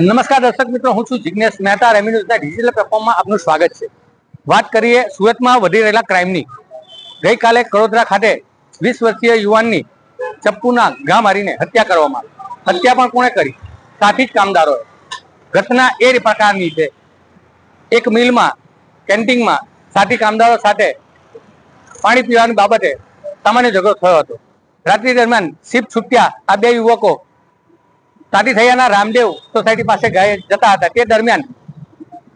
નમસ્કાર દર્શક મિત્રો, હું છું જિગ્નેશ મહેતા રેમી ન્યૂઝના ડિજિટલ પ્લેટફોર્મમાં આપનું સ્વાગત છે. વાત કરીએ સુરતમાં વધી રહેલા ક્રાઇમની. ગઈકાલે કડોદરા ખાતે વીસ વર્ષીય યુવાનની ચપ્પુના ઘા મારીને હત્યા કરવામાં આવી. હત્યા પણ કોણે કરી? સાથી જ કામદારોએ. ઘટના એ પ્રકારની છે. એક મિલમાં, કેન્ટીનમાં સાથી કામદારો સાથે પાણી પીવાની બાબતે સામાન્ય ઝઘડો થયો હતો. રાત્રિ દરમિયાન શિફ્ટ છૂટ્યા આ બે યુવકો સાથી થયાના રામદેવ સોસાયટી પાસે ગયા જતા હતા. તે દરમિયાન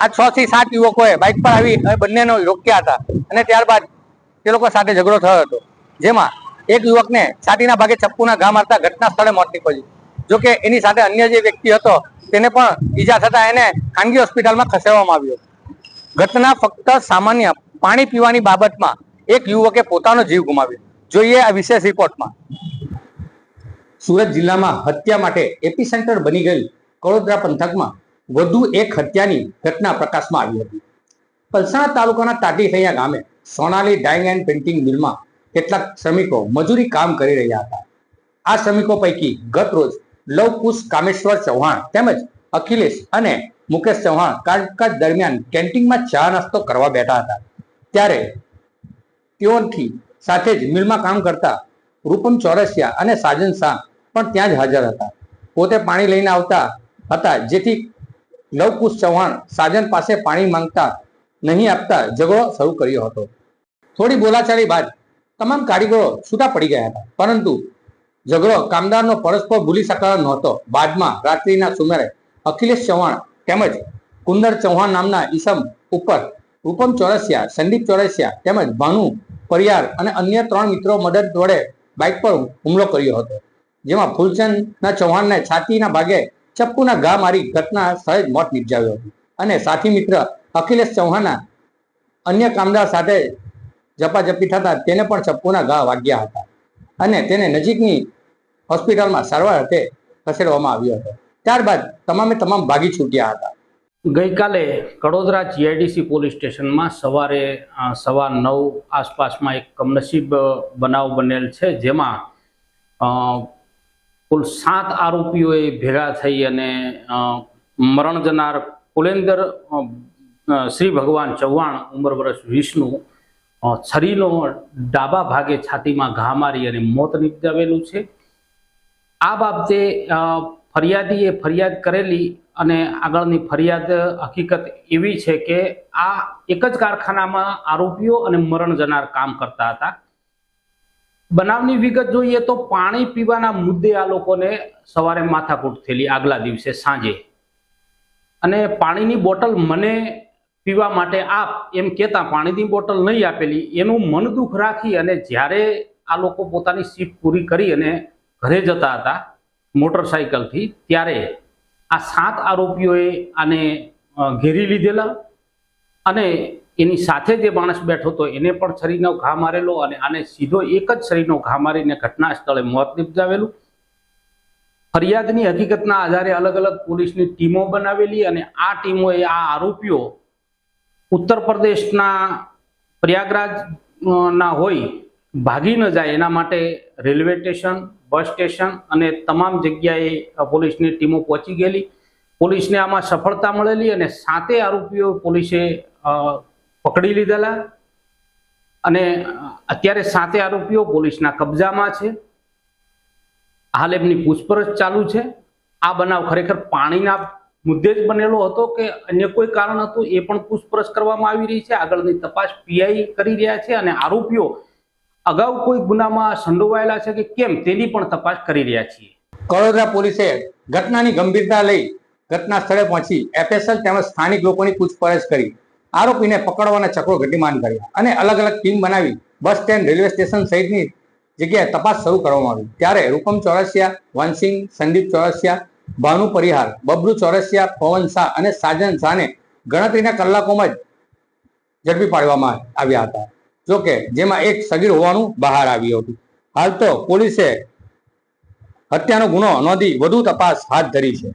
આ છ થી સાત યુવકોએ બાઇક પર આવી બંનેનો રોક્યા હતા અને ત્યારબાદ તે લોકો સાથે ઝઘડો થયો હતો. જેમાં એક યુવકને છાતીના ભાગે ચપ્પુના ઘા મારતા ઘટના સ્થળે મોત નીપજ્યું. જોકે એની સાથે અન્ય જે વ્યક્તિ હતો, તેને પણ ઈજા થતા એને ખાનગી હોસ્પિટલમાં ખસેડવામાં આવ્યો. ઘટના ફક્ત સામાન્ય પાણી પીવાની બાબતમાં એક યુવકે પોતાનો જીવ ગુમાવ્યો. જોઈએ આ વિશેષ રિપોર્ટમાં. સુરત જિલ્લામાં હત્યા માટે એપિસેન્ટર બની ગયેલ કડોદરા પંથકમાં વધુ એક હત્યાની ઘટના પ્રકાશમાં આવી હતી. પલસાણા તાલુકાના તાટીથૈયા ગામે સોનાલી ડાઇંગ એન્ડ પેન્ટિંગ મિલમાં કેટલાક શ્રમિકો મજૂરી કામ કરી રહ્યા હતા. આ શ્રમિકો પૈકી ગત રોજ લવકુશ કામેશ્વર ચૌહાણ તેમજ અખિલેશ અને મુકેશ ચૌહાણ કામકાજ દરમિયાન કેન્ટીનમાં ચા નાસ્તો કરવા બેઠા હતા. ત્યારે તેઓથી સાથે જ મિલમાં કામ કરતા રૂપમ ચોરસિયા અને સાજન શાહ પણ ત્યાં જ હાજર હતા. પોતે પાણી લઈને આવતા હતા. જેથી લવકુશ ચૌહાણ સાજન પાસે પાણી માંગતા નહીં આપતા ઝઘડો શરૂ કર્યો હતો. થોડી બોલાચાલી બાદ તમામ કારીગરો છૂટા પડી ગયા હતા. પરંતુ ઝઘડો કામદારનો પરસ્પર ભૂલી શકાયો નહોતો. બાદમાં રાત્રિના સુમેરે અખિલેશ ચૌહાણ તેમજ કુંદર ચૌહાણ નામના ઈસમ ઉપર રૂપમ ચોરસિયા, સંદીપ ચોરસિયા તેમજ ભાનુ પરિયાર અને અન્ય ત્રણ મિત્રો મદદ વડે બાઇક પર હુમલો કર્યો હતો. જેમાં ફૂલચંદના ચૌહાણને છાતીના ભાગે ચપ્પુના ઘા મારી ઘટના સ્થળે જ મોત નિપજાવ્યો હતું. અને સાથી મિત્ર અખિલેશ ચૌહાણના અન્ય કામદાર સાથે ઝપાઝપી થતા તેને પણ ચપ્પુના ઘા વાગ્યા હતા અને તેને નજીકની હોસ્પિટલમાં સારવાર અર્થે ખસેડવામાં આવ્યો હતો. ત્યારબાદ તમામે તમામ ભાગી છૂટ્યા હતા. ગઈકાલે કડોદરા જીઆઈડીસી પોલીસ સ્ટેશનમાં સવારે સવા નવ આસપાસમાં એક કમનસીબ બનાવ બનેલ છે જેમાં કુલ સાત આરોપીઓએ ભેગા થઈ અને મરણ જનાર કુલેન્દર શ્રી ભગવાન ચૌહાણ ઉંમર વર્ષ વીસનું છરીનો ડાબા ભાગે છાતીમાં ઘા મારી અને મોત નિપજાવેલું છે. આ બાબતે ફરિયાદીએ ફરિયાદ કરેલી અને આગળની ફરિયાદ હકીકત એવી છે કે આ એક જ કારખાનામાં આરોપીઓ અને મરણ જનાર કામ કરતા હતા. બનાવની વિગત જોઈએ તો પાણી પીવાના મુદ્દે આ લોકોને સવારે માથાકૂટ થયેલી આગલા દિવસે સાંજે. અને પાણીની બોટલ મને પીવા માટે આપ એમ કહેતા પાણીની બોટલ નહીં આપેલી, એનું મન દુઃખ રાખી અને જ્યારે આ લોકો પોતાની સીટ પૂરી કરી અને ઘરે જતા હતા મોટરસાયકલથી ત્યારે આ સાત આરોપીઓએ આને ઘેરી લીધેલા અને એની સાથે જે માણસ બેઠો હતો, એને પણ છરીનો ઘા મારેલો અને આને સીધો એક જ છરીનો ઘા મારીને ઘટના સ્થળે મોત નિપજાવેલું. ફરિયાદની હકીકતના આધારે અલગ અલગ પોલીસની ટીમો બનાવેલી અને આ ટીમોએ આ આરોપીઓ ઉત્તર પ્રદેશના પ્રયાગરાજ ના હોય, ભાગી ન જાય એના માટે રેલવે સ્ટેશન, બસ સ્ટેશન અને તમામ જગ્યાએ પોલીસની ટીમો પહોંચી ગયેલી. પોલીસને આમાં સફળતા મળેલી અને સાતે આરોપીઓ પોલીસે પકડી લીધેલા અને અત્યારે સાતે આરોપીઓ પોલીસના કબજામાં છે. હાલ એમની પૂછપરછ ચાલુ છે. આ બનાવ ખરેખર પાણીના મુદ્દે જ બનેલો હતો કે અન્ય કોઈ કારણ હતું એ પણ પૂછપરછ કરવામાં આવી રહી છે. આગળની તપાસ પીઆઈ કરી રહ્યા છે અને આરોપીઓ અગાઉ કોઈ ગુનામાં સંડોવાયેલા છે કે કેમ તેની પણ તપાસ કરી રહ્યા છીએ. કડોદરા પોલીસે ઘટનાની ગંભીરતા લઈ ઘટના સ્થળે પહોંચી એફએસએલ તેમજ સ્થાનિક લોકોની પૂછપરછ કરી. આરોપીને પકડવાના ચક્રો ગતિમાન કર્યા અને અલગ અલગ ટીમ બનાવી બસ સ્ટેન્ડ, રેલવે સ્ટેશન સહિતની જગ્યાએ તપાસ શરૂ કરવામાં આવી. ત્યારે રૂપમ ચોરસિયા, વનસિંહ, સંદીપ ચોરસિયા, ભાનુ પરિહાર બબલુ ચોરસિયા, પવન શાહ અને સાજન શાહને ગણતરીના કલાકોમાં જ ઝડપી પાડવામાં આવ્યા હતા. જોકે જેમાં એક સગીર હોવાનું બહાર આવ્યું હતું. હાલ તો પોલીસે હત્યાનો ગુનો નોંધી વધુ તપાસ હાથ ધરી છે.